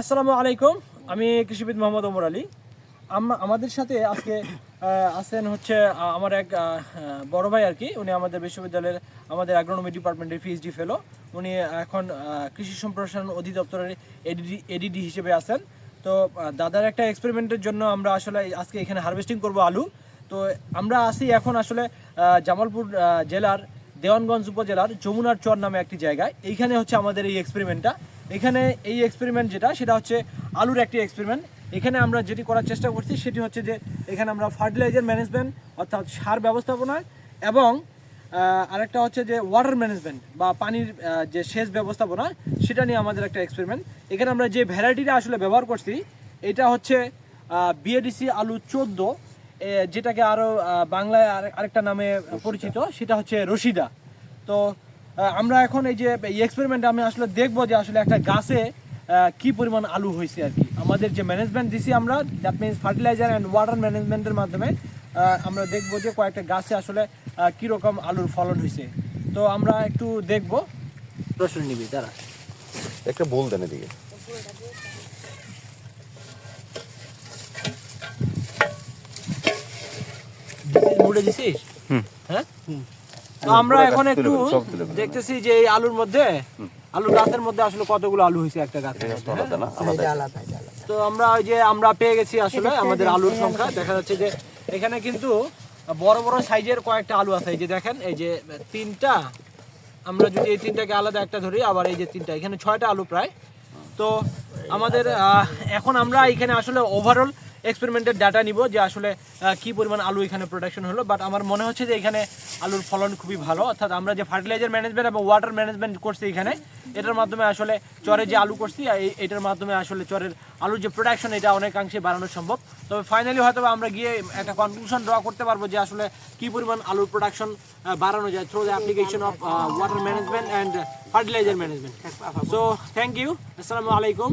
আসসালামু আলাইকুম। আমি কৃষিবিদ মোহাম্মদ ওমর আলী। আম- আমাদের সাথে আজকে আছেন হচ্ছে আমার এক বড় ভাই আর কি। উনি আমাদের বিশ্ববিদ্যালয়ের, আমাদের অ্যাগ্রোনমি ডিপার্টমেন্টের পিএইচডি ফেলো উনি এখন কৃষি সম্প্রসারণ অধিদপ্তরের এডিডি এডিডি হিসেবে আছেন। তো দাদার একটা এক্সপেরিমেন্টের জন্য আমরা আসলে আজকে এখানে হারভেস্টিং করব আলু। তো, আমরা আসি এখন আসলে জামালপুর জেলার দেওয়ানগঞ্জ উপজেলার যমুনার চর নামে একটি জায়গায় এইখানে হচ্ছে আমাদের এই এক্সপেরিমেন্টটা এখানে এই এক্সপেরিমেন্ট যেটা, সেটা হচ্ছে আলুর একটি এক্সপেরিমেন্ট এখানে আমরা যেটি করার চেষ্টা করছি, সেটি হচ্ছে যে এখানে আমরা ফার্টিলাইজার ম্যানেজমেন্ট অর্থাৎ সার ব্যবস্থাপনা এবং আরেকটা হচ্ছে যে ওয়াটার ম্যানেজমেন্ট বা পানির যে সেচ ব্যবস্থাপনা, সেটা নিয়ে আমাদের একটা এক্সপেরিমেন্ট এখানে আমরা যে ভ্যারাইটিটা আসলে ব্যবহার করছি, এটা হচ্ছে বিএডিসি আলু চোদ্দ। যেটাকে আরও বাংলায় আরে- আরেকটা নামে পরিচিত, সেটা হচ্ছে রশিদা। তো আমরা এখন এই যে এক্সপেরিমেন্টে আমি আসলে দেখব যে আসলে একটা গাছে কি পরিমাণ আলু হয়েছে আর কি। আমাদের যে ম্যানেজমেন্ট দিছি আমরা that means fertilizer and water ম্যানেজমেন্টের মাধ্যমে আমরা দেখব যে কয়েকটা গাছে আসলে কীরকম আলুর ফলন হয়েছে। তো আমরা একটু দেখব। প্রশ্ন নিবি, দাঁড়া। একটা বল দেন এদিকে। মুড়ে দিছিস? হ্যাঁ? তো আমরা এখন একটু। দেখতেছি যে এই আলুর মধ্যে আলুর গাছের মধ্যে আসলে কতগুলো আলু হয়েছে একটা গাছের তো আলাদা না? আলাদা তো আমরা ওই যে আমরা পেয়ে গেছি আসলে আমাদের আলুর সংখ্যা। দেখা যাচ্ছে যে এখানে কিন্তু বড় বড় সাইজের কয়েকটা আলু আছে। এই যে দেখেন এই যে তিনটা আমরা যদি এই তিনটাকে আলাদা একটা ধরি আবার এই যে তিনটা এখানে ছয়টা আলু প্রায়। তো আমাদের আহ, এখন আমরা এখানে আসলে ওভারঅল এক্সপেরিমেন্টের ডাটা নিব যে আসলে কি পরিমাণ আলু এখানে প্রোডাকশন হলো। বাট আমার মনে হচ্ছে যে এখানে আলুর ফলন খুবই ভালো। অর্থাৎ আমরা যে ফার্টিলাইজার ম্যানেজমেন্ট এবং ওয়াটার ম্যানেজমেন্ট করছি এখানে এটার মাধ্যমে আসলে চরে যে আলু করছি এই- এটার মাধ্যমে আসলে চরের আলুর যে প্রোডাকশন এটা অনেকাংশে বাড়ানো সম্ভব। তবে ফাইনালি হয়তো আমরা গিয়ে একটা কনক্লুশন ড্র করতে পারব যে আসলে কি পরিমাণ আলুর প্রোডাকশন বাড়ানো যায় through the application of water management and fertilizer management so thank you আসসালামু আলাইকুম